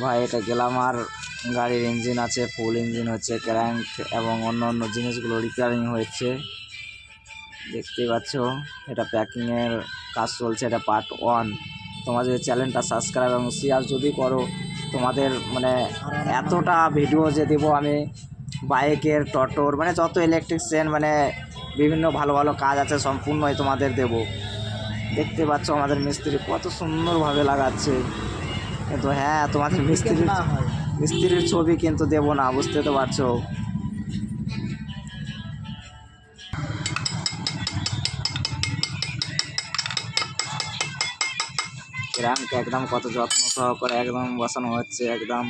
ভাই, এটা গেলাম আর গাড়ির ইঞ্জিন আছে ফুল ইঞ্জিন হচ্ছে ক্র্যাঙ্ক এবং অন্য অন্য জিনিসগুলো রিপেয়ারিং হয়েছে। দেখতেই পাচ্ছ, এটা প্যাকিংয়ের কাজ চলছে, এটা পার্ট ওয়ান তোমাদের চ্যানেলটা সাবস্ক্রাইব এবং শেয়ার যদি করো, তোমাদের মানে এতটা ভিডিও যে দেবো আমি বাইকের টটোর মানে যত ইলেকট্রিশিয়ান মানে বিভিন্ন ভালো ভালো কাজ আছে সম্পূর্ণই তোমাদের দেব। দেখতে পাচ্ছ আমাদের মিস্ত্রি কত সুন্দরভাবে লাগাচ্ছে। কিন্তু হ্যাঁ তোমাদের মিস্ত্রির মিস্ত্রির ছবি কিন্তু দেবো না বুঝতে তো পারছ। র্যাঙ্ক একদম কত যত্ন সহকারে একদম বসানো হচ্ছে একদম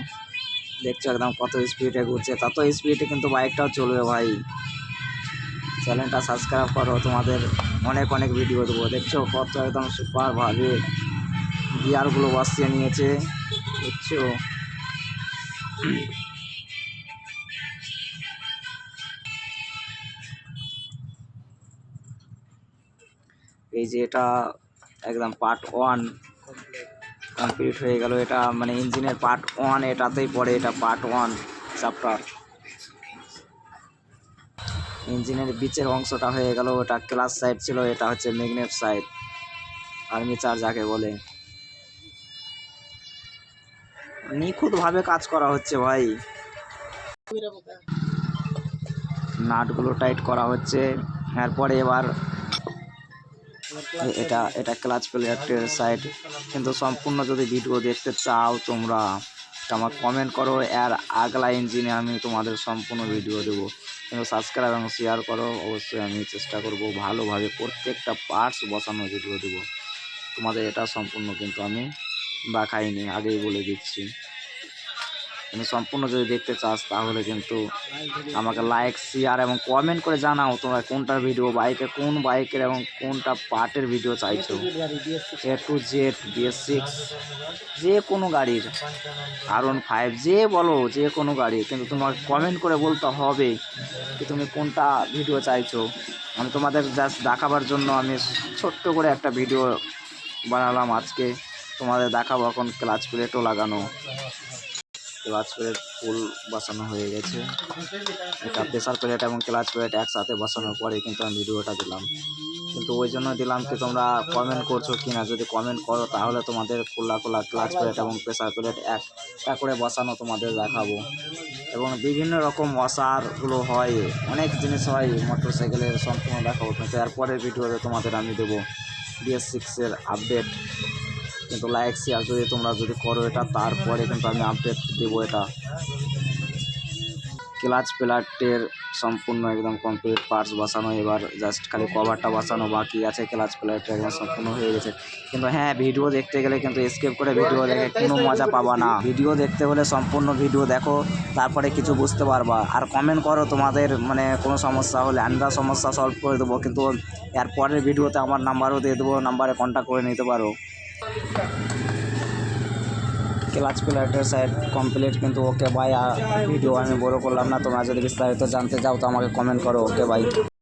দেখছ একদম কত স্পিডে ঘুরছে তত স্পিডে কিন্তু বাইকটাও চলবে ভাই। চ্যানেলটা সাবস্ক্রাইব করো তোমাদের অনেক অনেক ভিডিও দেবো দেখছ কত একদম সুপারভাবে গিয়ারগুলো বসিয়ে নিয়েছে। দেখছ এই যে এটা একদম পার্ট ওয়ান কমপ্লিট হয়ে গেল। এটা মানে ইঞ্জিনের পার্ট ওয়ান এটাতেই পড়ে এটা পার্ট ওয়ান চ্যাপ্টার ইঞ্জিনের বিচের অংশটা হয়ে গেল। ওটা ক্লাস সাইড ছিল, এটা হচ্ছে ম্যাগনেট সাইড আর্মিচার যাকে বলে। নিখুঁতভাবে কাজ করা হচ্ছে ভাই। নাটগুলো টাইট করা হচ্ছে। এরপরে এবার এটা এটা ক্লাচ প্লেটের সাইড কিন্তু সম্পূর্ণ যদি ভিডিও দেখতে চাও তোমরা আমার কমেন্ট করো। এর আগলা ইঞ্জিনে আমি তোমাদের সম্পূর্ণ ভিডিও দেবো। কিন্তু সাবস্ক্রাইব এবং শেয়ার করো। অবশ্যই আমি চেষ্টা করব ভালোভাবে প্রত্যেকটা পার্টস বসানোর ভিডিও দেবো। তোমাদের এটা সম্পূর্ণ কিন্তু আমি দেখাইনি আগেই বলে দিচ্ছি। তুমি সম্পূর্ণ যদি দেখতে চাস, তাহলে কিন্তু আমাকে লাইক শেয়ার এবং কমেন্ট করে জানাও তোমরা কোনটা ভিডিও বাইকে কোন বাইকের এবং কোনটা পার্টের ভিডিও চাইছো। A to Z BS six যে কোনো গাড়ির আর ওয়ান ফাইভ যে বলো, যে কোনো গাড়ি কিন্তু তোমাকে কমেন্ট করে বলতে হবে কি তুমি কোনটা ভিডিও চাইছো। আমি তোমাদের জাস্ট দেখাবার জন্য আমি ছোট্ট করে একটা ভিডিও বানালাম আজকে। তোমাদের দেখাবো এখন ক্লাচ প্লেটও লাগানো। ক্লাচ প্লেট ফুল বসানো হয়ে গেছে। এটা প্রেসার প্লেট এবং ক্লাচ প্লেট একসাথে বসানোর পরে কিন্তু আমি ভিডিওটা দিলাম। কিন্তু ওই জন্য দিলাম কি তোমরা কমেন্ট করছ কি না যদি কমেন্ট করো তাহলে তোমাদের খোলা খোলা ক্লাচ প্লেট এবং প্রেসার প্লেট একটা করে বসানো তোমাদের দেখাবো। এবং বিভিন্ন রকম ওয়াশারগুলো হয়, অনেক জিনিস হয় মোটর সাইকেলের সম্পূর্ণ দেখাবো। কিন্তু এরপরের ভিডিওতে তোমাদের আমি দেবো বিএস সিক্সের আপডেট কিন্তু লাইক শেয়ার যদি তোমরা যদি করো এটা, তারপরে কিন্তু আমি আপডেট দেবো এটা। ক্লাচ প্লেটের সম্পূর্ণ একদম কমপ্লিট পার্টস বসানো, এবার জাস্ট খালি কভারটা বসানো, বাকি আছে ক্লাচ প্লেট একদম সম্পূর্ণ হয়ে গেছে। কিন্তু হ্যাঁ ভিডিও দেখতে গেলে কিন্তু স্কেপ করে ভিডিও দেখে কোনো মজা পাবা না। ভিডিও দেখতে হলে সম্পূর্ণ ভিডিও দেখো, তারপরে কিছু বুঝতে পারবা। আর কমেন্ট করো তোমাদের মানে কোনো সমস্যা হলে আমরা সমস্যা সলভ করে দেবো, কিন্তু এর পরের ভিডিওতে আমার নাম্বারও দিয়ে দেবো নাম্বারে কন্ট্যাক্ট করে নিতে পারো। ক্লাচ প্লেটের সাইড কমপ্লিট কিন্তু ওকে ভাই ভিডিও আমি বড় করলাম না। তোমরা যদি বিস্তারিত জানতে চাও তো আমাকে কমেন্ট করো, ওকে ভাই।